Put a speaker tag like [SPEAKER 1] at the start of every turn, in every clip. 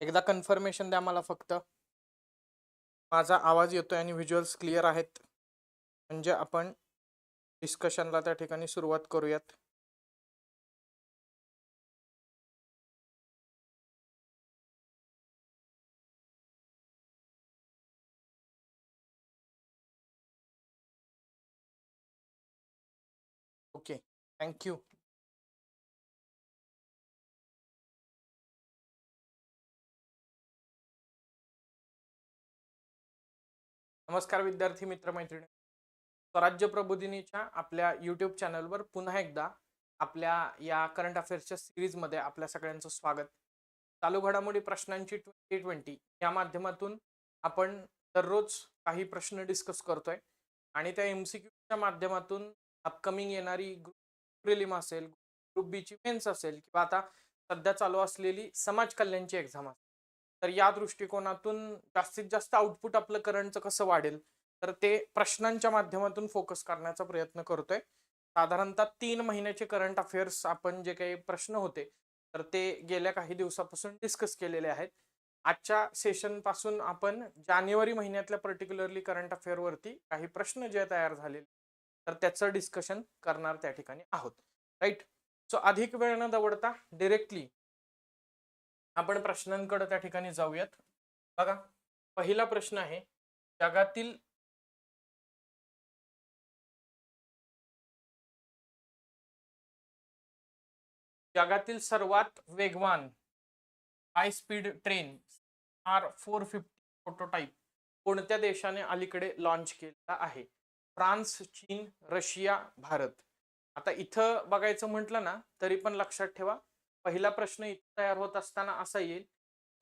[SPEAKER 1] एकदा कन्फर्मेशन द्या मला फक्त. माझा आवाज येतोय आणि व्हिज्युअल्स क्लिअर आहेत. म्हणजे आपण डिस्कशनला त्या ठिकाणी सुरुवात करूयात. ओके थँक्यू नमस्कार विद्यार्थी मित्र मैत्रिणी स्वराज्य प्रबोधिनीच्या आपल्या युट्यूब चॅनलवर पुन्हा एकदा आपल्या या करंट अफेअर्सच्या सिरीजमध्ये आपल्या सगळ्यांचं स्वागत. चालू घडामोडी प्रश्नांची ट्वेंटी ट्वेंटी या माध्यमातून आपण दररोज काही प्रश्न डिस्कस करतोय आणि त्या एम सी क्यूच्या माध्यमातून अपकमिंग येणारी ग्रुप प्रिलिम असेल ग्रुप बीची मेन्स असेल किंवा आता सध्या चालू असलेली समाज कल्याणची एक्झाम असेल. तर या दृष्टिकोनातून जास्तीत जास्त आउटपुट आपलं करंटचं कसं वाढेल? तर ते प्रश्नांच्या माध्यमातून फोकस करण्याचा प्रयत्न करतोय. साधारणतः तीन महिन्याचे करंट अफेअर्स आपण जे काही प्रश्न होते तर ते गेल्या काही दिवसापासून डिस्कस केलेले आहेत. आजच्या सेशनपासून आपण जानेवारी महिन्यातल्या पर्टिक्युलरली करंट अफेअरवरती काही प्रश्न जे तयार झालेले तर त्याचं डिस्कशन करणार त्या ठिकाणी आहोत. राईट सो अधिक वेळ न दवडता डिरेक्टली आपण प्रश्नांकडे त्या ठिकाणी जाऊयात. बघा पहिला प्रश्न आहे जगातील जगातील सर्वात वेगवान high speed train R four fifty prototype कोणत्या देशाने अलीकडे लॉन्च केलेला आहे? फ्रान्स चीन रशिया भारत. आता इथं बघायचं म्हटलं ना तरी पण लक्षात ठेवा. पहिला प्रश्न इथं तयार होत असताना असा येईल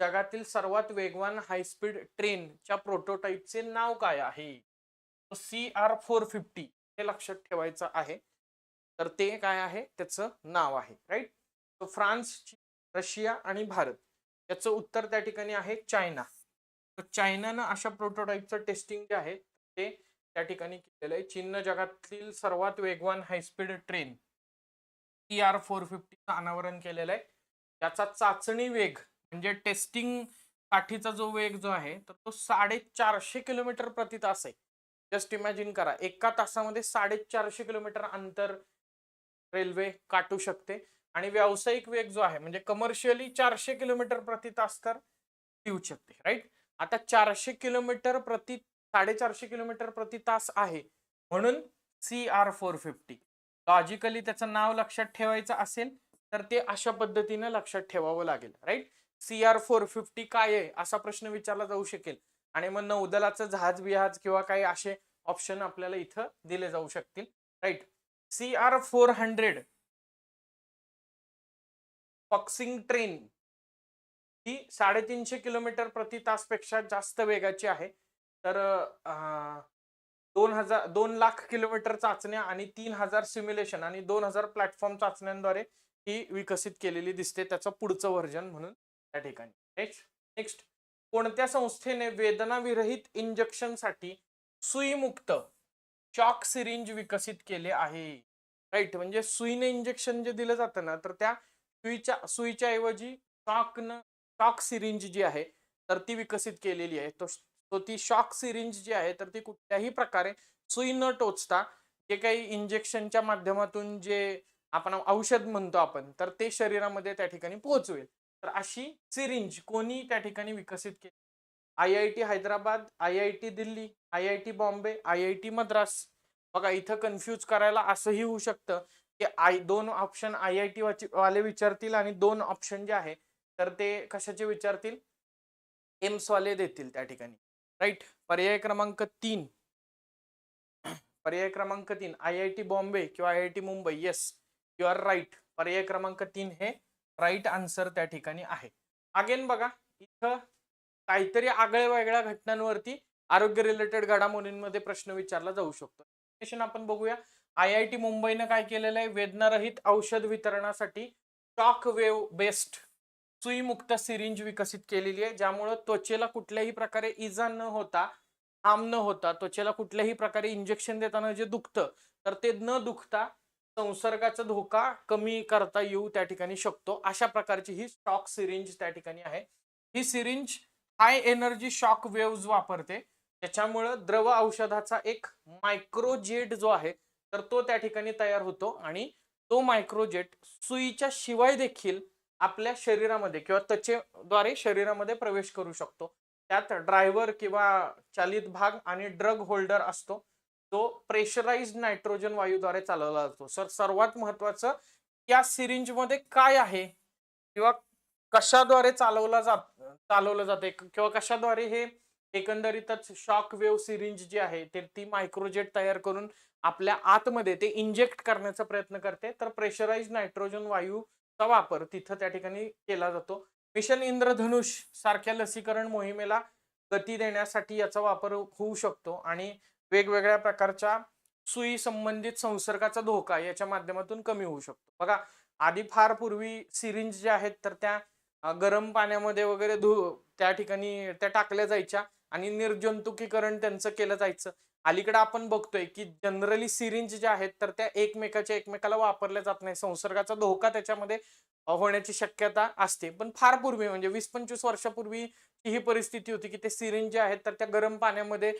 [SPEAKER 1] जगातील सर्वात वेगवान हायस्पीड ट्रेनच्या प्रोटोटाईपचे नाव काय आहे? सी आर फोर फिफ्टी हे लक्षात ठेवायचं आहे. तर ते काय आहे? त्याचं नाव आहे राईट? तो फ्रान्स रशिया आणि भारत. याचं उत्तर त्या ठिकाणी आहे चायना. तर चायनानं अशा प्रोटोटाईपचं टेस्टिंग जे आहे ते त्या ठिकाणी केलेलं आहे. चीननं जगातील सर्वात वेगवान high speed train T R four फिफ्टीचं अनावरण केलेलं आहे. त्याचा चाचणी वेग म्हणजे टेस्टिंग साठीचा जो वेग जो आहे तर तो साडेचारशे किलोमीटर प्रति तास आहे. जस्ट इमॅजिन करा एका तासामध्ये साडेचारशे किलोमीटर अंतर रेल्वे काटू शकते. आणि व्यावसायिक वेग जो आहे म्हणजे कमर्शियली चारशे किलोमीटर प्रति तास तर येऊ शकते राईट आता चारशे किलोमीटर प्रति साडेचारशे किलोमीटर प्रति तास आहे. म्हणून C R four fifty logically त्याचं नाव लक्षात ठेवायचं असेल तर ते अशा पद्धतीने लक्षात ठेवावं लागेल right C R four fifty काय आहे असा प्रश्न विचारला जाऊ शकेल. आणि मग नौदलाचं जहाज बिहाज किंवा काही असे ऑप्शन आपल्याला इथं दिले जाऊ शकतील right C R four hundred Fuxing train ही साडेतीनशे किलोमीटर प्रति तासपेक्षा जास्त वेगाची आहे. तर दोन हजार दोन लाख किलोमीटर चाचण्या आणि तीन हजार सिम्युलेशन आणि दोन हजार प्लॅटफॉर्म चाचण्यांद्वारे ही विकसित केलेली दिसते. त्याचं पुढचं व्हर्जन म्हणून त्या ठिकाणी. नेक्स्ट नेक्स्ट कोणत्या संस्थेने वेदनाविरहित इंजेक्शनसाठी सुईमुक्त शॉक सिरिंज विकसित केले आहे? राईट म्हणजे सुईने इंजेक्शन जे दिलं जातं ना तर त्या सुईच्या सुईच्या ऐवजी शॉकनं शॉक सिरिंज जी आहे तर ती विकसित केलेली आहे. तो तो ती शॉक सिरिंज जी आहे तर ती कुठल्याही प्रकारे सुई न टोचता जे काही इंजेक्शनच्या माध्यमातून जे आपण औषध म्हणतो आपण तर ते शरीरामध्ये त्या ठिकाणी पोहोचवेल. तर अशी सिरिंज कोणी त्या ठिकाणी विकसित केली? I I T Hyderabad I I T Delhi I I T Bombay I I T Madras. बघा इथं कन्फ्यूज करायला असंही होऊ शकतं की आय दोन ऑप्शन आय आय टी वाले विचारतील आणि दोन ऑप्शन जे आहे तर ते कशाचे विचारतील? एम्स वाले देतील त्या ठिकाणी. राईट? पर्याय क्रमांक तीन. पर्याय क्रमांक तीन. आय आय टी बॉम्बे किंवा I I T Mumbai yes you are right पर्याय क्रमांक तीन हे राईट आन्सर त्या ठिकाणी आहे. अगेन बघा इथं काहीतरी आगळ्या वेगळ्या घटनांवरती आरोग्य रिलेटेड घडामोडींमध्ये प्रश्न विचारला जाऊ शकतो. आपण बघूया. आय आय टी मुंबईनं काय केलेलं आहे? वेदनारहित औषध वितरणासाठी शॉक वेव बेस्ड सुईमुक्त सिरिंज विकसित केलेली आहे ज्यामुळं त्वचेला कुठल्याही प्रकारे इजा न होता आम न होता त्वचेला कुठल्याही प्रकारे इंजेक्शन देताना जे दुखतं तर ते न दुखता संसर्गाचा धोका कमी करता येऊ त्या ठिकाणी शकतो. अशा प्रकारची ही स्टॉक सिरिंज त्या ठिकाणी आहे. ही syringe high energy shock waves वापरते. त्याच्यामुळं द्रव औषधाचा एक मायक्रोजेट जो आहे तर तो त्या ठिकाणी तयार होतो आणि तो मायक्रोजेट सुईच्या शिवाय देखील आपल्या शरीरामध्ये किंवा त्वचेद्वारे शरीरामध्ये प्रवेश करू शकतो. त्यात ड्रायव्हर किंवा चालित भाग आणि ड्रग होल्डर असतो. तो प्रेशराइज नायट्रोजन वायूद्वारे चालवला जातो. सर सर्वात महत्वाचं या सिरिंजमध्ये काय आहे? किंवा कशाद्वारे चालवला जात चालवलं जाते? किंवा कशाद्वारे हे एकंदरीतच शॉक वेव्ह सिरिंज जी आहे ते ती मायक्रोजेट तयार करून आपल्या आतमध्ये ते इंजेक्ट करण्याचा प्रयत्न करते. तर प्रेशराइज नायट्रोजन वायू चा वापर तिथं त्या ठिकाणी केला जातो. मिशन इंद्रधनुष सारख्या लसीकरण मोहिमेला गती देण्यासाठी याचा वापर होऊ शकतो आणि वेगवेगळ्या प्रकारच्या सुई संबंधित संसर्गाचा धोका याच्या माध्यमातून कमी होऊ शकतो. बघा आधी फार पूर्वी सिरिंज ज्या आहेत तर त्या गरम पाण्यामध्ये वगैरे धु त्या ठिकाणी त्या टाकल्या जायच्या आणि निर्जंतुकीकरण त्यांचं केलं जायचं. अलीकडे आपण बघतोय की जनरली सिरिंज ज्या आहेत तर त्या एकमेकाच्या एकमेकाला वापरल्या जात नाही संसर्गाचा धोका त्याच्यामध्ये होण्याची शक्यता असते. पण फार पूर्वी म्हणजे वीस पंचवीस वर्षापूर्वी ही परिस्थिती होती की ते सिरिंज जे आहेत तर त्या गरम पाण्यामध्ये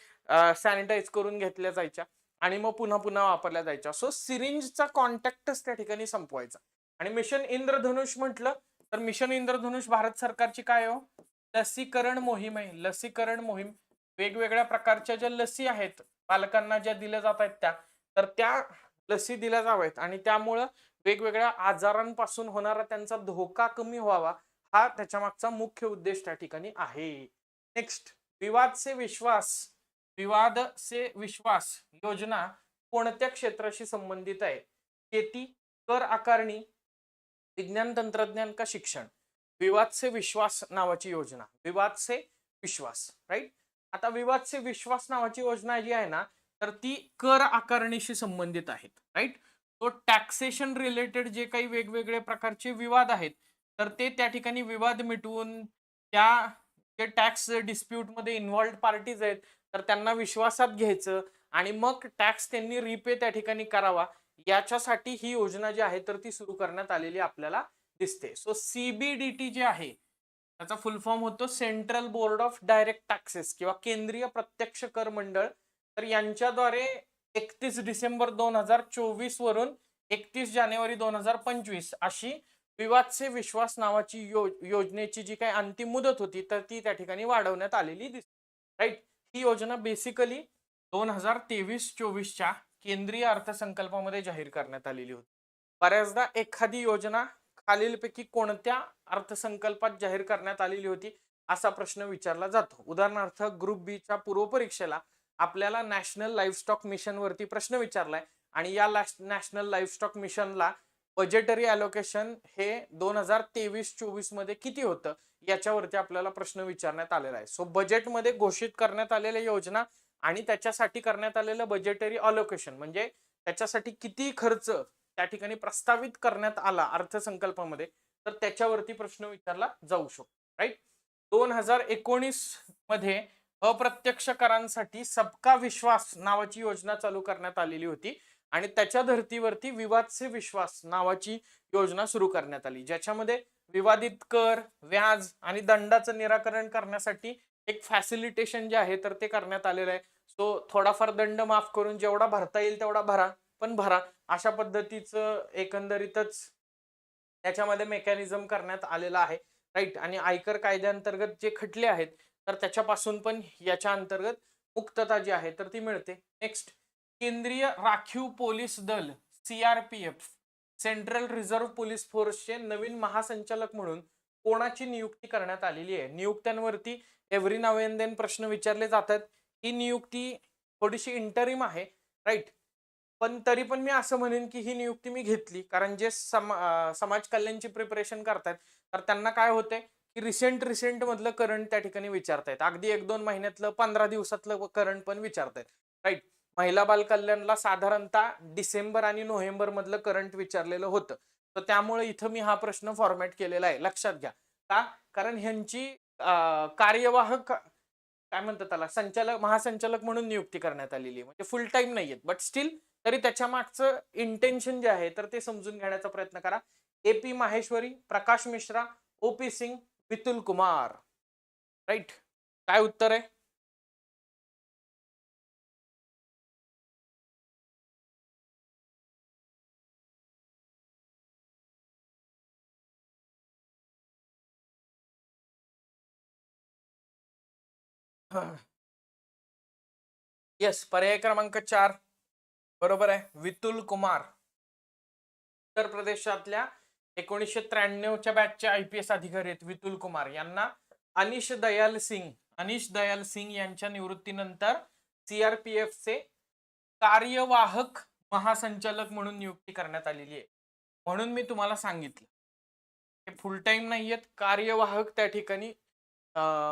[SPEAKER 1] सॅनिटाईज करून घेतल्या जायच्या आणि मग पुन्हा पुन्हा वापरल्या जायच्या. सो सिरिंजचा कॉन्टॅक्टच त्या ठिकाणी संपवायचा. आणि मिशन इंद्रधनुष म्हटलं तर मिशन इंद्रधनुष भारत सरकारची काय हो? लसीकरण मोहीम आहे. लसीकरण मोहीम वेगवेगळ्या प्रकारच्या ज्या लसी आहेत पालकांना ज्या दिल्या जात आहेत त्या तर त्या लसी दिल्या जाव्यात. आणि त्यामुळं वेगवेगळ्या आजारांपासून होणारा त्यांचा धोका कमी व्हावा हा त्याच्या मागचा मुख्य उद्देश त्या ठिकाणी आहे. नेक्स्ट विवाद से विश्वास. विवाद से विश्वास योजना कोणत्या क्षेत्राशी संबंधित आहे? शेती कर आकारणी विज्ञान तंत्रज्ञान का शिक्षण? विवाद से विश्वास नावाची योजना. विवाद से विश्वास राईट आता विवाद से विश्वास नावाची योजना जी आहे ना तर ती कर आकारणीशी संबंधित आहेत राईट तो टॅक्सेशन रिलेटेड जे काही वेगवेगळे प्रकारचे विवाद आहेत तर ते त्या ठिकाणी विवाद मिटवून त्या जे टॅक्स डिस्प्यूटमध्ये इन्व्हॉल्ड पार्टीज आहेत तर त्यांना विश्वासात घ्यायचं आणि मग टॅक्स त्यांनी रिपे त्या ठिकाणी करावा याच्यासाठी ही योजना जी आहे तर ती सुरू करण्यात आलेली आपल्याला दिसते. सो सीबीडीटी जे आहे त्याचा फुल फॉर्म होतो central board of direct taxes किंवा केंद्रीय प्रत्यक्ष कर मंडळ. तर यांच्याद्वारे एकतीस डिसेंबर दोन हजार चोवीस वरून एकतीस जानेवारी दोन हजार पंचवीस अशी विवाद से विश्वास नावाची यो योजनेची जी काही अंतिम मुदत होती तर ती त्या ठिकाणी वाढवण्यात आलेली दिसते राईट ही योजना बेसिकली दोन हजार तेवीस चोवीसच्या केंद्रीय अर्थसंकल्पामध्ये जाहीर करण्यात आलेली होती. बऱ्याचदा एखादी योजना खालीलपैकी कोणत्या अर्थसंकल्पात जाहीर करण्यात आलेली होती असा प्रश्न विचारला जातो. उदाहरणार्थ ग्रुप बीच्या पूर्वपरीक्षेला आपल्याला नॅशनल लाईफस्टॉक मिशन वरती प्रश्न विचारलाय आणि या नॅशनल लाईफस्टॉक मिशनला बजेटरी अलोकेशन हे दोन हजार तेवीस चोवीसमध्ये किती होतं याच्यावरती आपल्याला प्रश्न विचारण्यात आलेला आहे. सो बजेटमध्ये घोषित करण्यात आलेल्या योजना आणि त्याच्यासाठी करण्यात आलेलं बजेटरी अलोकेशन म्हणजे त्याच्यासाठी किती खर्च त्या ठिकाणी प्रस्तावित करण्यात आला अर्थसंकल्पामध्ये तर त्याच्यावरती प्रश्न विचारला जाऊ शकतो राईट दोन हजार एकोणीसमध्ये अप्रत्यक्ष करांसाठी सबका विश्वास नावाची योजना चालू करण्यात आलेली होती आणि त्याच्या धर्तीवरती विवाद से विश्वास नावाची योजना सुरू करण्यात आली ज्याच्यामध्ये विवादित कर व्याज आणि दंडाचं निराकरण करण्यासाठी एक फॅसिलिटेशन जे आहे तर ते करण्यात आलेलं आहे. सो थोडाफार दंड माफ करून जेवढा भरता येईल तेवढा भरा. पण भरा. अशा पद्धतीचं एकंदरीतच त्याच्यामध्ये मेकॅनिझम करण्यात आलेलं आहे. राईट? आणि आयकर कायद्याअंतर्गत जे खटले आहेत तर त्याच्यापासून पण याच्या अंतर्गत मुक्तता जी आहे तर ती मिळते. नेक्स्ट केंद्रीय राखीव पोलीस दल सीआरपीएफ सेंट्रल रिझर्व्ह पोलीस फोर्सचे नवीन महासंचालक म्हणून कोणाची नियुक्ती करण्यात आलेली आहे? नियुक्त्यांवरती एव्हरी नाव एन देन प्रश्न विचारले जातात. ही नियुक्ती थोडीशी इंटरिम आहे. राईट? पण तरी पण मी असं म्हणेन की ही नियुक्ती मी घेतली. कारण जे समा समाज कल्याणची प्रिपरेशन करतात तर त्यांना काय होते की रिसेंट रिसेंट मधलं करंट त्या ठिकाणी विचारतायत. अगदी एक दोन महिन्यातलं पंधरा दिवसातलं करंट पण विचारतायत. राईट महिला बाल कल्याणला साधारणतः डिसेंबर आणि नोव्हेंबर मधलं करंट विचारलेलं होतं. तर त्यामुळे इथं मी हा प्रश्न फॉर्मॅट केलेला आहे. लक्षात घ्या. का? कारण ह्यांची कार्यवाहक काय म्हणतात त्याला? संचालक महासंचालक म्हणून नियुक्ती करण्यात आलेली आहे. म्हणजे फुल टाइम नाहीयेत. बट स्टील तरी त्याच्या मागचं इंटेन्शन जे आहे तर ते समजून घेण्याचा प्रयत्न करा. A P Maheshwari Prakash Mishra O P Singh Vitul Kumar. Right काय उत्तर आहे? येस पर्याय क्रमांक चार. बरोबर आहे. वितुल कुमार. उत्तर प्रदेशातल्या एकोणीसशे त्र्याण्णवच्या बॅचचे आय पी एस अधिकारी आहेत वितुल कुमार. यांना अनिश दयाल सिंग अनिश दयाल सिंग यांच्या निवृत्तीनंतर सीआरपीएफचे कार्यवाहक महासंचालक म्हणून नियुक्ती करण्यात आलेली आहे. म्हणून मी तुम्हाला सांगितलं. हे फुल टाइम नाहीयेत कार्यवाहक त्या ठिकाणी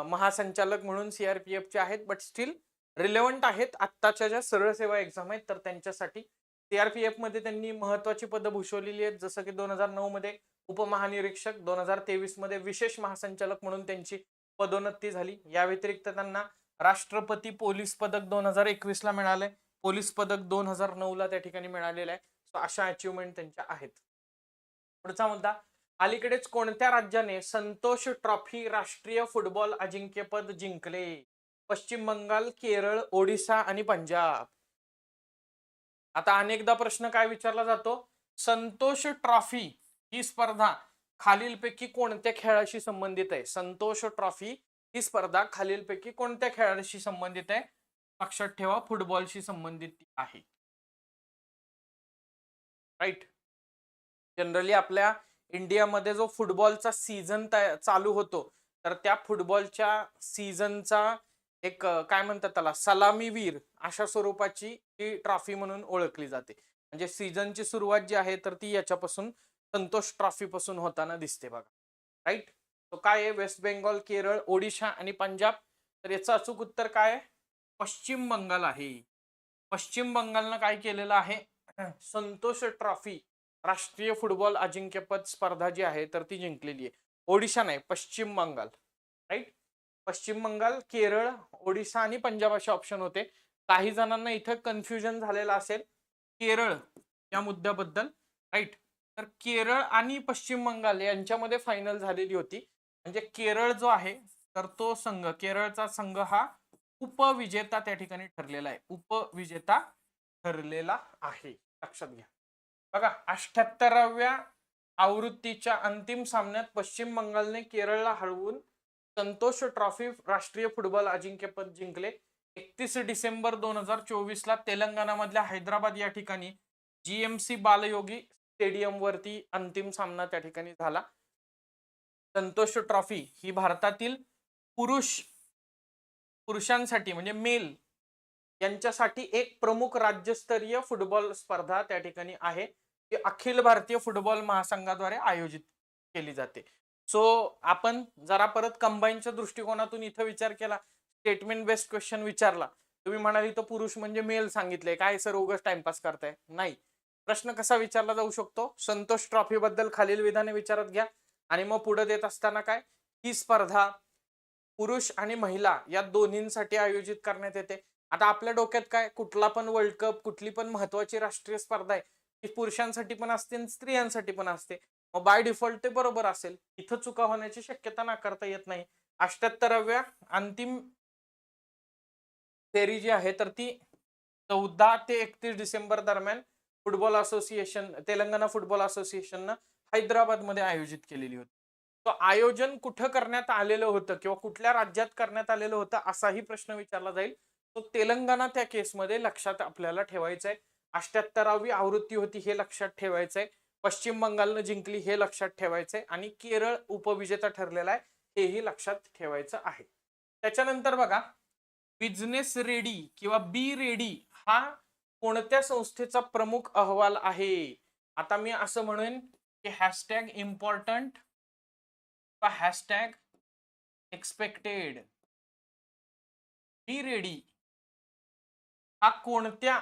[SPEAKER 1] महासंचालक म्हणून सीआरपीएफचे आहेत बट स्टील रिलेव्हंट आहेत. आत्ताच्या ज्या सरळ सेवा एक्झाम आहेत तर त्यांच्यासाठी सीआरपीएफमध्ये त्यांनी महत्वाची पदं भूषवलेली आहेत. जसं की दोन हजार नऊ मध्ये उपमहानिरीक्षक दोन हजार तेवीसमध्ये विशेष महासंचालक म्हणून त्यांची पदोन्नती झाली. या व्यतिरिक्त त्यांना राष्ट्रपती पोलीस पदक दोन हजार एकवीस ला मिळालंय. पोलीस पदक दोन हजार नऊ ला त्या ठिकाणी मिळालेलं आहे. सो अशा अचिव्हमेंट त्यांच्या आहेत. पुढचा मुद्दा. अलीकडेच कोणत्या राज्याने संतोष ट्रॉफी राष्ट्रीय फुटबॉल अजिंक्यपद जिंकले? पश्चिम बंगाल केरळ ओडिसा आणि पंजाब. आता अनेकदा प्रश्न काय विचारला जातो? संतोष ट्रॉफी ही स्पर्धा खालीलपैकी कोणत्या खेळाशी संबंधित आहे? संतोष ट्रॉफी ही स्पर्धा खालीलपैकी कोणत्या खेळाशी संबंधित आहे? लक्षात ठेवा फुटबॉलशी संबंधित आहे. राईट. जनरली आपल्या इंडियामध्ये जो फुटबॉलचा सीझन चालू होतो तर त्या फुटबॉलच्या सीझनचा एक काय म्हणतात त्याला सलामीवीर अशा स्वरूपाची ही ट्रॉफी म्हणून ओळखली जाते. म्हणजे सीझनची सुरुवात जी आहे तर ती याच्यापासून संतोष ट्रॉफीपासून होताना दिसते बघा. राईट? तो काय आहे? वेस्ट बेंगॉल केरळ ओडिशा आणि पंजाब. तर याचं अचूक उत्तर काय आहे? पश्चिम बंगाल आहे. पश्चिम बंगालनं काय केलेलं आहे? संतोष ट्रॉफी राष्ट्रीय फुटबॉल अजिंक्यपद स्पर्धा जी आहे तर ती जिंकलेली आहे. ओडिशा नाही पश्चिम बंगाल. राईट? पश्चिम बंगाल केरळ ओडिशा आणि पंजाब असे ऑप्शन होते. काही जणांना इथं कन्फ्युजन झालेलं असेल. केरळ या मुद्द्याबद्दल राईट तर केरळ आणि पश्चिम बंगाल यांच्यामध्ये फायनल झालेली होती. म्हणजे केरळ जो आहे तर तो संघ केरळचा संघ हा उपविजेता त्या ठिकाणी ठरलेला आहे. उपविजेता ठरलेला आहे. लक्षात घ्या. बघा अठ्याहत्तराव्या आवृत्तीच्या अंतिम सामन्यात पश्चिम बंगालने केरळला हरवून संतोष ट्रॉफी राष्ट्रीय फुटबॉल अजिंक्यपद जिंकले. एकतीस डिसेंबर दोन हजार चोवीस ला तेलंगणामधल्या हैदराबाद या ठिकाणी जीएमसी बालयोगी स्टेडियमवरती अंतिम सामना त्या ठिकाणी झाला. संतोष ट्रॉफी ही भारतातील पुरुष पुरुषांसाठी म्हणजे मेल यांच्यासाठी एक प्रमुख राज्यस्तरीय फुटबॉल स्पर्धा त्या ठिकाणी आहे ती अखिल भारतीय फुटबॉल महासंघाद्वारे आयोजित केली जाते. सो आपण जरा परत कंबाईनच्या दृष्टिकोनातून इथं विचार केला. स्टेटमेंट बेस्ड क्वेश्चन विचारला. तुम्ही म्हणाल इथं पुरुष म्हणजे मेल सांगितले काय सर उगाच टाइमपास करताय? नाही. प्रश्न कसा विचारला जाऊ शकतो? संतोष ट्रॉफी बद्दल खालील विधाने विचारत घ्या. आणि मग पुढे देत असताना काय? ही स्पर्धा पुरुष आणि महिला या दोन्हींसाठी आयोजित करण्यात येते. आता आपल्या डोक्यात काय? कुठला पण वर्ल्ड कप कुठली पण महत्वाची राष्ट्रीय स्पर्धा आहे ती पुरुषांसाठी पण असते आणि स्त्रियांसाठी पण असते. मग बाय डिफॉल्ट ते बरोबर असेल. इथं चुका होण्याची शक्यता नाकारता येत नाही. अष्ट्याहत्तराव्या अंतिम फेरी जी आहे तर ती चौदा ते एकतीस डिसेंबर दरम्यान फुटबॉल असोसिएशन तेलंगणा फुटबॉल असोसिएशननं हैदराबादमध्ये आयोजित केलेली होती. तो आयोजन कुठं करण्यात आलेलं होतं किंवा कुठल्या राज्यात करण्यात आलेलं होतं असाही प्रश्न विचारला जाईल. तो तेलंगणा त्या केसमध्ये लक्षात आपल्याला ठेवायचं आहे अष्ट्याहत्तरावी आवृत्ती होती हे लक्षात ठेवायचं आहे पश्चिम बंगालनं जिंकली हे लक्षात ठेवायचंय आणि केरळ उपविजेता ठरलेला आहे हेही लक्षात ठेवायचं आहे. त्याच्यानंतर बघा बिझनेस रेडी किंवा बी रेडी हा कोणत्या संस्थेचा प्रमुख अहवाल आहे? आता मी असं म्हणेन की hashtag important hashtag expected be ready हा कोणत्या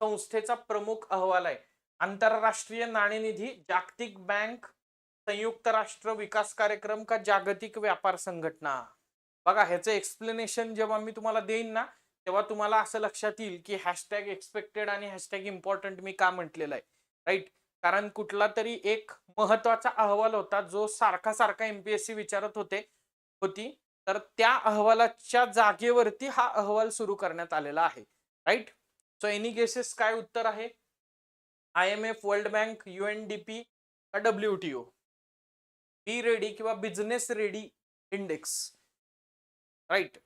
[SPEAKER 1] संस्थेचा प्रमुख अहवाल आहे? आंतरराष्ट्रीय नाणेनिधी जागतिक बँक संयुक्त राष्ट्र विकास कार्यक्रम का जागतिक व्यापार संघटना? बघा ह्याचं एक्सप्लेनेशन जेव्हा मी तुम्हाला देईन ना तेव्हा तुम्हाला असं लक्षात येईल की हॅशटॅग एक्सपेक्टेड आणि हॅशटॅग इम्पॉर्टंट मी का म्हटलेलं आहे राईट कारण कुठला तरी एक महत्त्वाचा अहवाल होता जो सारखा सारखा एमपीएससी विचारत होते होती. तर त्या अहवालाच्या जागेवरती हा अहवाल सुरू करण्यात आलेला आहे राईट सो एनी गेसेस काय उत्तर आहे? I M F world bank P का W T O? B ready किंवा बिझनेस रेडी इंडेक्स. राईट.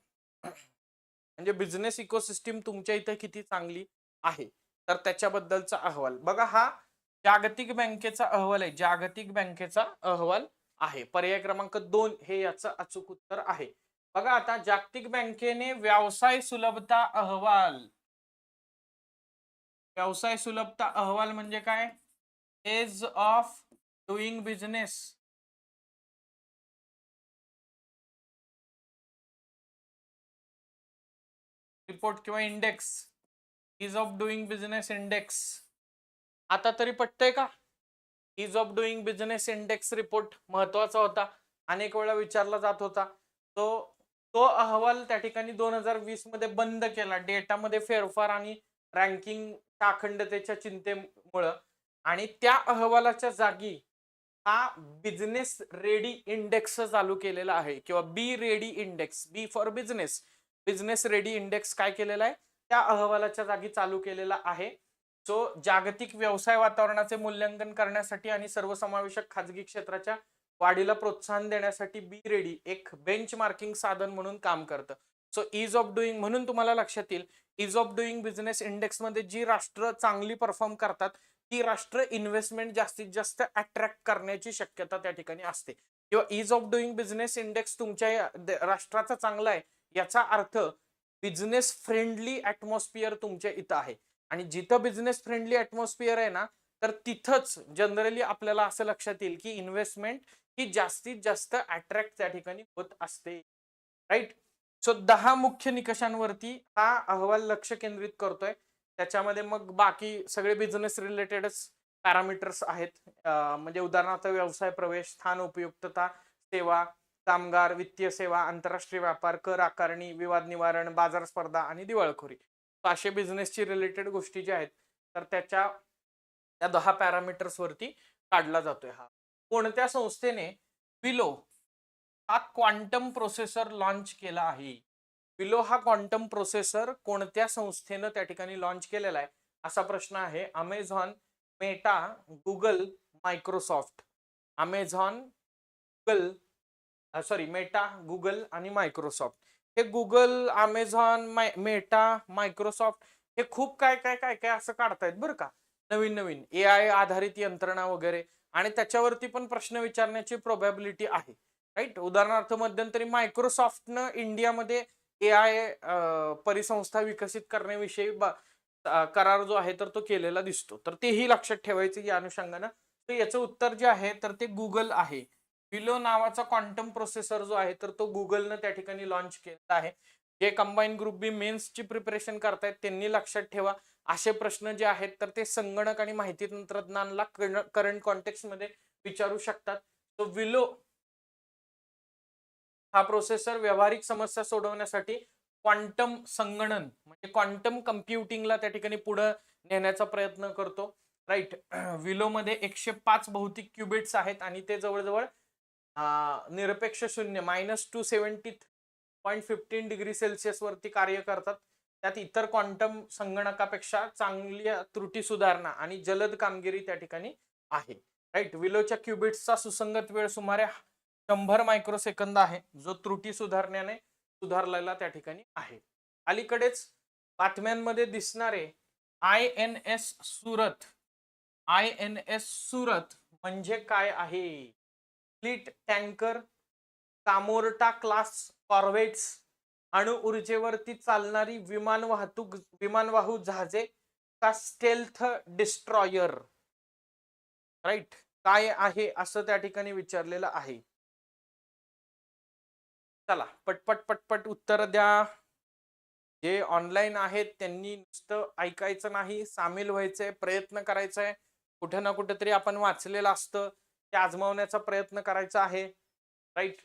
[SPEAKER 1] म्हणजे बिझनेस इकोसिस्टीम तुमच्या इथे किती चांगली आहे? तर त्याच्याबद्दलचा अहवाल. बघा हा जागतिक बँकेचा अहवाल आहे. जागतिक बँकेचा अहवाल आहे. पर्याय क्रमांक दोन हे याचं अचूक उत्तर आहे. बघा आता जागतिक बँकेने व्यवसाय सुलभता अहवाल व्यवसाय सुलभता अहवाल म्हणजे काय? Ease of doing business report किंवा index ease of doing business index आता तरी पटतंय का? Ease of doing business index report महत्त्वाचा होता. अनेक वेळा विचारला जात होता. तो तो अहवाल त्या ठिकाणी दोन हजार वीसमध्ये बंद केला. डेटामध्ये फेरफार आणि रँकिंग अखंडतेच्या चिंतेमुळं. आणि त्या अहवालाच्या जागी हा बिझनेस रेडी इंडेक्स चालू केलेला आहे. किंवा B ready index B for business business ready index काय केलेला आहे? त्या अहवालाच्या जागी चालू केलेला आहे. सो जागतिक व्यवसाय वातावरणाचे मूल्यांकन करण्यासाठी आणि सर्वसमावेशक खाजगी क्षेत्राच्या वाढीला प्रोत्साहन देण्यासाठी बी रेडी एक बेंच मार्किंग साधन म्हणून काम करतं. सो इज ऑफ डुईंग म्हणून तुम्हाला लक्षात येईल इज ऑफ डुईंग बिझनेस इंडेक्समध्ये जी राष्ट्र चांगली परफॉर्म करतात ती राष्ट्र इन्व्हेस्टमेंट जास्तीत जास्त अट्रॅक्ट करण्याची शक्यता त्या ठिकाणी असते. किंवा ease of doing business index तुमच्या राष्ट्राचा चांगला आहे याचा अर्थ बिझनेस फ्रेंडली ॲटमॉस्फिअर तुमच्या इथं आहे. आणि जिथं बिझनेस फ्रेंडली ॲटमॉस्फिअर आहे ना तर तिथंच जनरली आपल्याला असं लक्षात येईल की इन्व्हेस्टमेंट ही जास्तीत जास्त अट्रॅक्ट त्या ठिकाणी होत असते. राईट सो दहा मुख्य निकषांवरती हा अहवाल लक्ष केंद्रित करतोय. त्याच्यामध्ये मग बाकी सगळे बिझनेस रिलेटेडच पॅरामीटर्स आहेत. म्हणजे उदाहरणार्थ व्यवसाय प्रवेश स्थान उपयुक्तता सेवा कामगार वित्तीय सेवा आंतरराष्ट्रीय व्यापार कर आकारणी विवाद निवारण बाजार स्पर्धा आणि दिवाळखोरी. असे बिझनेसची रिलेटेड गोष्टी ज्या आहेत तर त्याच्या त्या दहा पॅरामीटर्स वरती काढला जातोय हा. कोणत्या संस्थेने विलो हा क्वांटम प्रोसेसर लॉन्च केला आहे. पिलो हा क्वांटम प्रोसेसर कोणत्या संस्थेनं त्या ठिकाणी लॉन्च केलेला आहे? असा प्रश्न आहे. Amazon Meta Google Microsoft Amazon Google sorry Meta Google आणि मायक्रोसॉफ्ट हे Google Amazon my Meta Microsoft हे खूप काय काय काय काय असं काढतायत बरं का? नवीन नवीन ए आय आधारित यंत्रणा वगैरे. आणि त्याच्यावरती पण प्रश्न विचारण्याची प्रोबॅबिलिटी आहे. राईट? उदाहरणार्थ मध्यंतरी मायक्रोसॉफ्टनं इंडियामध्ये ए आय परिसंस्था विकसित करण्याविषयी करार जो आहे तर तो केलेला दिसतो. तर तेही लक्षात ठेवायचं या अनुषंगानं. तर याचं उत्तर जे आहे तर ते गुगल आहे. विलो नावाचा क्वांटम प्रोसेसर जो आहे तर तो गुगलनं त्या ठिकाणी लॉन्च केला आहे. जे कंबाईन ग्रुप बी मेन्सची प्रिपरेशन करतायत त्यांनी लक्षात ठेवा. असे प्रश्न जे आहेत तर ते संगणक आणि माहिती तंत्रज्ञानला करंट कॉन्टेक्स्टमध्ये विचारू शकतात. तो विलो हा प्रोसेसर व्यावहारिक समस्या सोडवण्यासाठी क्वांटम संगणन म्हणजे क्वांटम कम्प्युटिंगला त्या ठिकाणी पुढे नेण्याचा प्रयत्न करतो. राईट विलोमध्ये एकशे पाच भौतिक क्युबिट्स आहेत आणि ते जवळजवळ निरपेक्ष शून्य minus two seventy point fifteen degree Celsius वरती कार्य करतात. त्यात इतर क्वांटम संगणकापेक्षा चांगली त्रुटी सुधारणा आणि जलद कामगिरी त्या ठिकाणी आहे. राईट विलोच्या क्युबिट्सचा सुसंगत वेळ सुमारे शंभर मायक्रोसेकंद आहे जो त्रुटी सुधारण्याने सुधारलेला त्या ठिकाणी आहे. अलीकडेच बातम्यांमध्ये दिसणारे I N S Surat I N S Surat म्हणजे काय आहे? Fleet tanker Kamorta class corvettes अणु ऊर्जेवरती चालणारी विमान वाहतूक विमानवाहू जहाजे का स्टेल्थ डिस्ट्रॉयर? राईट काय आहे असं त्या ठिकाणी विचारलेलं आहे. चला पटपट पटपट उत्तर द्या. जे ऑनलाईन आहेत त्यांनी नुसतं ऐकायचं नाही सामील व्हायचंय प्रयत्न करायचा आहे कुठे ना कुठेतरी आपण वाचलेलं असतं ते आजमावण्याचा प्रयत्न करायचा आहे. राईट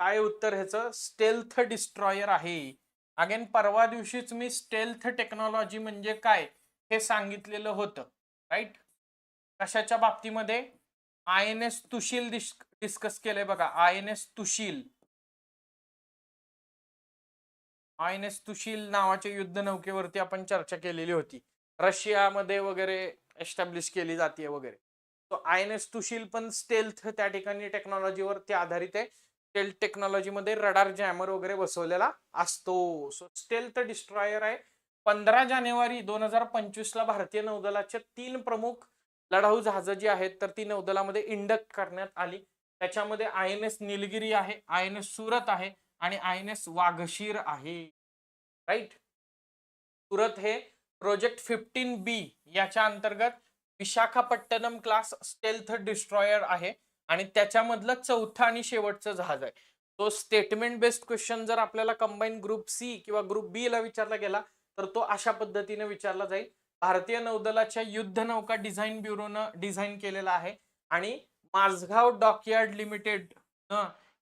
[SPEAKER 1] काय उत्तर ह्याचं? स्टेल्थ डिस्ट्रॉयर आहे. अगेन परवा दिवशीच मी स्टेल्थ टेक्नॉलॉजी म्हणजे काय हे सांगितलेलं होतं. राईट कशाच्या बाबतीमध्ये? I N S Tushil discuss केलंय बघा. I N S Tushil. I N S Tushil नावाच्या युद्ध नौकेवरती आपण चर्चा केलेली होती. रशियामध्ये वगैरे एस्टॅब्लिश केली जाते वगैरे. तो आय एन एस तुशील पण स्टेल्थ त्या ठिकाणी टेक्नॉलॉजीवरती आधारित आहे. स्टेल्थ टेक्नॉलॉजीमध्ये रडार जॅमर वगैरे बसवलेला असतो. सो स्टेल्थ डिस्ट्रॉयर आहे. पंधरा जानेवारी दोन हजार पंचवीसला भारतीय नौदलाच्या तीन प्रमुख लढाऊ जहाजं जी आहेत तर ती नौदलामध्ये इंडक्ट करण्यात आली. त्याच्यामध्ये आय एन एस निलगिरी आहे आय एन एस सुरत आहे आणि आय एन एस वाघशीर आहे. राईट सुरत हे प्रोजेक्ट फिफ्टीन बी याच्या अंतर्गत विशाखापट्टणम क्लास स्टेल्थ डिस्ट्रॉयर आहे आणि त्याच्यामधलं चौथं आणि शेवटचं जहाज आहे. तो स्टेटमेंट बेस्ड क्वेश्चन जर आपल्याला कंबाईन ग्रुप सी किंवा ग्रुप बी ला विचारला गेला तर तो अशा पद्धतीने विचारला जाईल. भारतीय नौदलाच्या युद्ध नौका डिझाईन ब्युरोनं डिझाईन केलेला आहे आणि माझगाव डॉकयार्ड लिमिटेड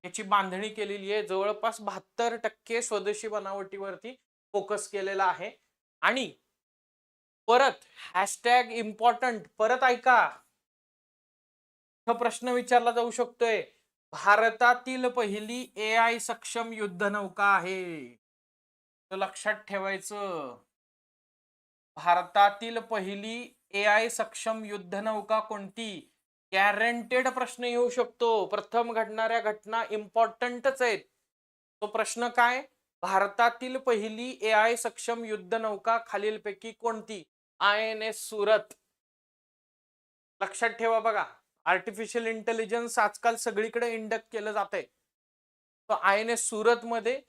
[SPEAKER 1] याची बांधणी केलेली आहे. जवळपास बहात्तर टक्के स्वदेशी बनावटीवरती फोकस केलेला आहे. आणि परत हॅशटॅग इम्पॉर्टंट परत ऐका. हा प्रश्न विचारला जाऊ शकतोय. भारतातील पहिली ए आय सक्षम युद्ध नौका आहे. लक्षात ठेवायचं. भारतातील पहिली ए आय सक्षम युद्ध नौका कोणती? गॅरंटेड प्रश्न येऊ शकतो. प्रथम घडणाऱ्या घटना इम्पॉर्टंटच आहेत. तो प्रश्न काय? भारतातील पहिली ए आय सक्षम युद्ध नौका खालीलपैकी कोणती? I N S Surat. लक्षात ठेवा बघा. आर्टिफिशियल इंटेलिजन्स आजकाल सगळीकडे इंडक्ट केलं जात आहे आय एन एस सुरत मध्ये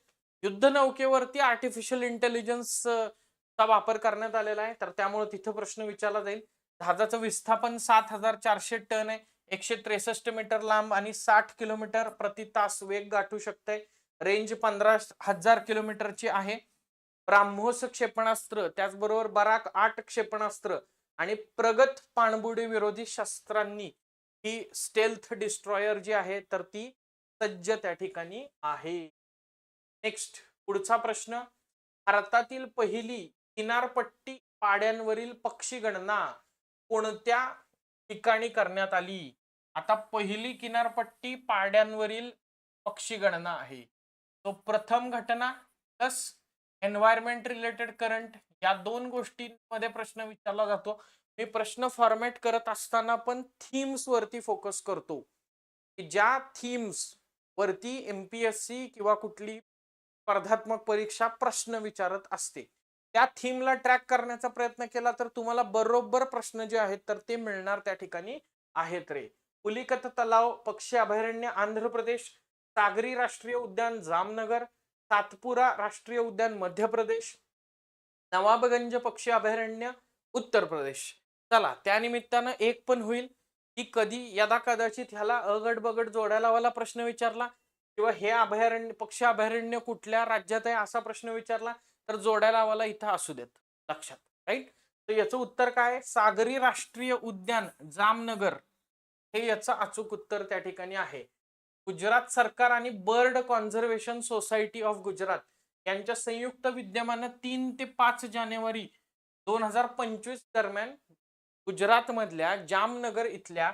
[SPEAKER 1] युद्ध नौकेवरती आर्टिफिशियल इंटेलिजन्स चा वापर करण्यात आलेला आहे. तर त्यामुळे तिथं प्रश्न विचारला जाईल. जहाजाचं विस्थापन सात हजार चारशे टन आहे. एकशे त्रेसष्ट मीटर लांब आणि साठ किलोमीटर प्रति तास वेग गाठू शकते रेंज पंधरा हजार किलोमीटरची आहे. ब्राह्मोस क्षेपणास्त्र त्याचबरोबर बराक आठ क्षेपणास्त्र आणि प्रगत पाणबुडी विरोधी शस्त्रांनी ही स्टेल्थ डिस्ट्रॉयर जी आहे तर ती सज्ज त्या ठिकाणी आहे. नेक्स्ट पुढचा प्रश्न. भारतातील पहिली किनारपट्टी पाड्यांवरील पक्षी गणना. कोणत्या ठिकाणी करण्यात आली? आता पहिली किनारपट्टी पाड्यांवरील पक्षी गणना आहे. तो प्रथम घटना प्लस एन्व्हायरमेंट रिलेटेड करंट या दोन गोष्टींमध्ये प्रश्न विचारला जातो. मी प्रश्न फॉर्मॅट करत असताना पण थीम्स वरती फोकस करतो. की ज्या थीम्स वरती एमपीएससी किंवा कुठली स्पर्धात्मक परीक्षा प्रश्न विचारत असते. त्या थीमला ट्रॅक करण्याचा प्रयत्न केला तर तुम्हाला बरोबर प्रश्न जे आहेत तर ते मिळणार त्या ठिकाणी आहेत रे. पुलिकत तलाव पक्षी अभयारण्य आंध्र प्रदेश सागरी राष्ट्रीय उद्यान जामनगर सातपुरा राष्ट्रीय उद्यान मध्य प्रदेश नवाबगंज पक्षी अभयारण्य उत्तर प्रदेश. चला त्यानिमित्तानं एक पण होईल की कधी यदा कदाचित ह्याला अगड बगड जोडायला वाला प्रश्न विचारला किंवा हे अभयारण्य पक्षी अभयारण्य कुठल्या राज्यात आहे असा प्रश्न विचारला तर जोड्या लावाला इथं असू देत लक्षात राईट तर याचं उत्तर काय? सागरी राष्ट्रीय उद्यान जामनगर. हे याचं अचूक उत्तर त्या ठिकाणी आहे. गुजरात सरकार आणि bird conservation society of Gujarat यांच्या संयुक्त विद्यमानं तीन ते पाच जानेवारी दोन हजार पंचवीस दरम्यान गुजरातमधल्या जामनगर इथल्या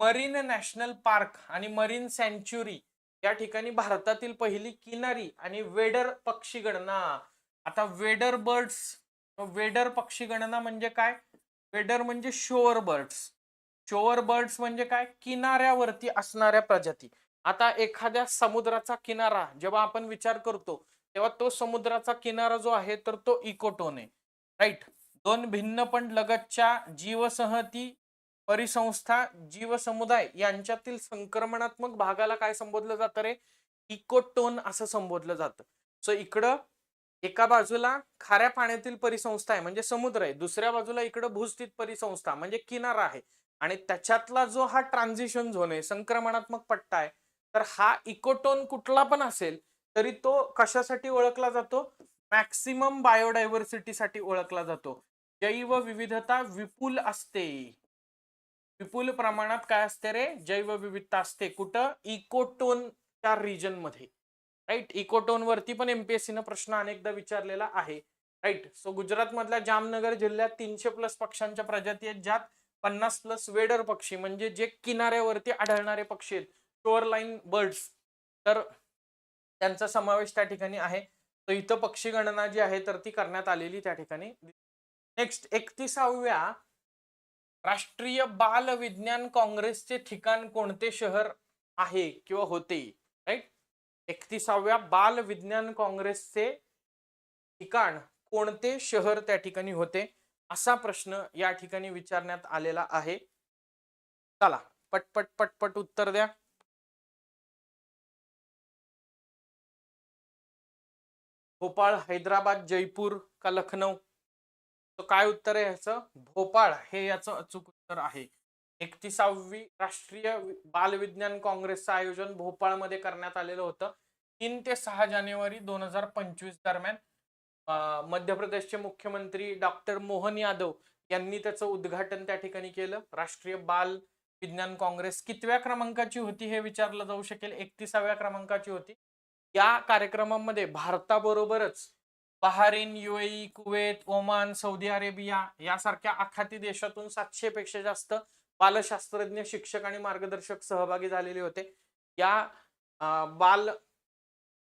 [SPEAKER 1] मरीन नॅशनल पार्क आणि मरीन सँच्युरी या ठिकाणी भारतातील पहिली किनारी आणि वेडर पक्षी गणना आता वेडर बर्ड्स वेडर पक्षी गणना म्हणजे काय? वेडर म्हणजे शोअर बर्ड्स. शोअर बर्ड्स म्हणजे काय? किनाऱ्यावरती असणाऱ्या प्रजाती. आता एखाद्या समुद्राचा किनारा जेव्हा आपण विचार करतो तेव्हा तो समुद्राचा किनारा जो आहे तर तो इकोटोन आहे. राईट दोन भिन्न पण लगतच्या जीवसहती परिसंस्था जीवसमुदाय यांच्यातील संक्रमणात्मक भागाला काय संबोधलं जातं रे? इकोटोन असं संबोधलं जातं. सो इकडं एका बाजूला खाऱ्या पाण्यातील परिसंस्था आहे म्हणजे समुद्र आहे. दुसऱ्या बाजूला इकडं भूस्थित परिसंस्था म्हणजे किनारा आहे. आणि त्याच्यातला जो हा ट्रान्झिशन झोन आहे संक्रमणात्मक पट्टा आहे तर हा इकोटोन कुठला पण असेल तरी तो कशासाठी ओळखला जातो? मॅक्सिमम बायोडायव्हर्सिटीसाठी ओळखला जातो. जैव विविधता विपुल असते. विपुल प्रमाणात काय असते रे? जैव विविधता असते. कुठं? इकोटोनच्या रिजनमध्ये. राईट इकोटोन वरती पण एमपीएससी न प्रश्न अनेकदा विचारलेला आहे. राईट सो गुजरात मधल्या जामनगर जिल्ह्यात तीनशे प्लस पक्ष्यांच्या प्रजाती आहेत ज्यात पन्नास प्लस वेडर पक्षी म्हणजे जे किनाऱ्यावरती आढळणारे पक्षी आहेत. शोअर लाईन बर्ड्स तर त्यांचा समावेश त्या ठिकाणी आहे. तर इथं पक्षी गणना जी आहे तर ती करण्यात आलेली त्या ठिकाणी नेक्स्ट एकतीसाव्या राष्ट्रीय बाल विज्ञान काँग्रेसचे ठिकाण कोणते शहर आहे किंवा होते? राईट एकतीसाव्या बाल विज्ञान काँग्रेसचे ठिकाण कोणते शहर त्या ठिकाणी होते? असा प्रश्न या ठिकाणी विचारण्यात आलेला आहे. चला पटपट पटपट उत्तर द्या. भोपाळ हैदराबाद जयपूर का लखनौ? तर काय उत्तर आहे याचं भोपाळ हे याचं अचूक उत्तर आहे. एकतीसावी राष्ट्रीय बालविज्ञान काँग्रेसचं आयोजन भोपाळमध्ये करण्यात आलेलं होतं. तीन ते सहा जानेवारी दोन हजार पंचवीस दरम्यान मध्य प्रदेशचे मुख्यमंत्री डॉक्टर मोहन यादव यांनी त्याचं उद्घाटन त्या ठिकाणी केलं. राष्ट्रीय बाल विज्ञान काँग्रेस कितव्या क्रमांकाची होती हे विचारलं जाऊ शकेल. एकतीसाव्या क्रमांकाची होती. या कार्यक्रमामध्ये भारताबरोबरच Bahrain UAE Kuwait Oman Saudi Arabia यासारख्या आखाती देशातून सातशे पेक्षा जास्त बालशास्त्रज्ञ शिक्षक आणि मार्गदर्शक सहभागी झालेले होते. या बाल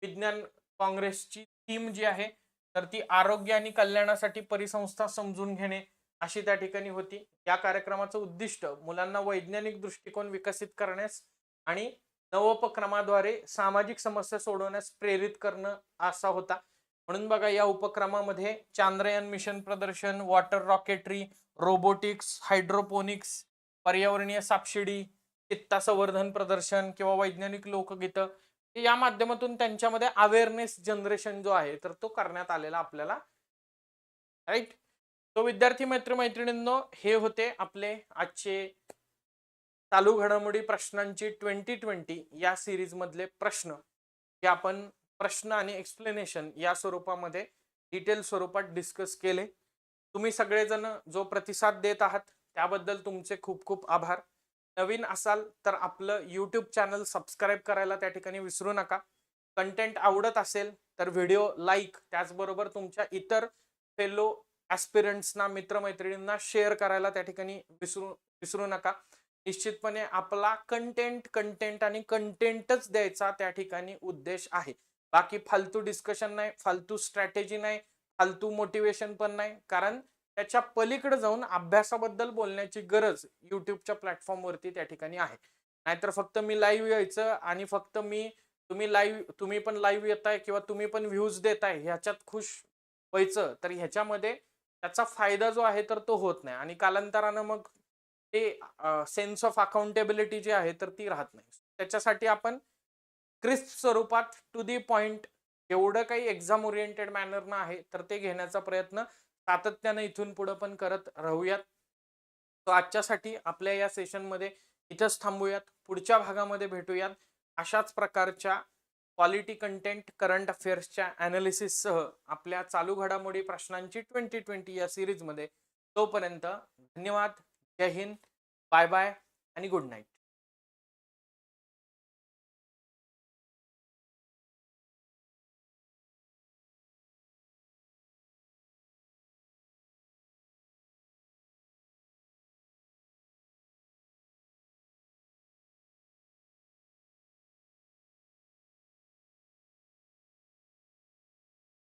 [SPEAKER 1] विज्ञान काँग्रेसची थीम जी आहे तर ती आरोग्य आणि कल्याणासाठी परिसंस्था समजून घेणे अशी त्या ठिकाणी होती. या कार्यक्रमाचं उद्दिष्ट मुलांना वैज्ञानिक दृष्टिकोन विकसित करण्यास आणि नवोपक्रमाद्वारे सामाजिक समस्या सोडवण्यास प्रेरित करणं असा होता. म्हणून बघा या उपक्रमामध्ये चांद्रयान मिशन प्रदर्शन वॉटर रॉकेटरी रोबोटिक्स हायड्रोपोनिक्स पर्यावरणीय सापशिडी चित्ता संवर्धन प्रदर्शन किंवा वैज्ञानिक लोकगीतं या माध्यमातून त्यांच्यामध्ये अवेअरनेस जनरेशन जो आहे तर तो करण्यात आलेला आपल्याला. राईट तो विद्यार्थी मित्र मैत्रिणींनो हे होते आपले आजचे चालू घडामोडी प्रश्नांची ट्वेंटी ट्वेंटी या सिरीज मधले प्रश्न. हे आपण प्रश्न आणि एक्सप्लेनेशन या स्वरूपामध्ये डिटेल स्वरूपात डिस्कस केले. तुम्ही सगळेजण जो प्रतिसाद देत आहात त्याबद्दल तुमचे खूप खूप आभार. नवीन असाल तर आपलं यूट्यूब चॅनल सबस्क्राईब करायला त्या ठिकाणी विसरू नका. कंटेंट आवडत असेल तर व्हिडिओ लाईक त्याचबरोबर तुमच्या इतर फेलो ॲस्पिरंट्सना मित्रमैत्रिणींना शेअर करायला त्या ठिकाणी विसरू विसरू नका. निश्चितपणे आपला कंटेंट कंटेंट आणि कंटेंटच द्यायचा त्या ठिकाणी उद्देश आहे. बाकी फालतू डिस्कशन नाही फालतू स्ट्रॅटेजी नाही फालतू मोटिवेशन पण नाही. कारण त्याच्या पलीकडे जाऊन अभ्यासाबद्दल बोलण्याची गरज युट्यूबच्या प्लॅटफॉर्मवरती त्या ठिकाणी आहे. नाहीतर फक्त मी लाईव्ह यायचं आणि फक्त मी तुम्ही लाईव्ह तुम्ही पण लाईव्ह येताय किंवा तुम्ही पण व्ह्यूज देताय ह्याच्यात खुश व्हायचं तर ह्याच्यामध्ये त्याचा फायदा जो आहे तर तो होत नाही. आणि कालांतरानं मग ते सेन्स ऑफ अकाउंटेबिलिटी जी आहे तर ती राहत नाही. त्याच्यासाठी आपण क्रिस्प स्वरूपात टू दी पॉइंट एवढं काही एक्झाम ओरिएंटेड मॅनरनं आहे तर ते घेण्याचा प्रयत्न सातत्यानं इथून पुढं पण करत राहूयात. तो आजच्यासाठी आपल्या या सेशनमध्ये इथंच थांबूयात. पुढच्या भागामध्ये भेटूयात. अशाच प्रकारच्या क्वालिटी कंटेंट करंट अफेअर्सच्या अनालिसिससह आपल्या चालू घडामोडी प्रश्नांची ट्वेंटी ट्वेंटी या सिरीजमध्ये तोपर्यंत धन्यवाद. जय हिंद. बाय बाय आणि गुड नाईट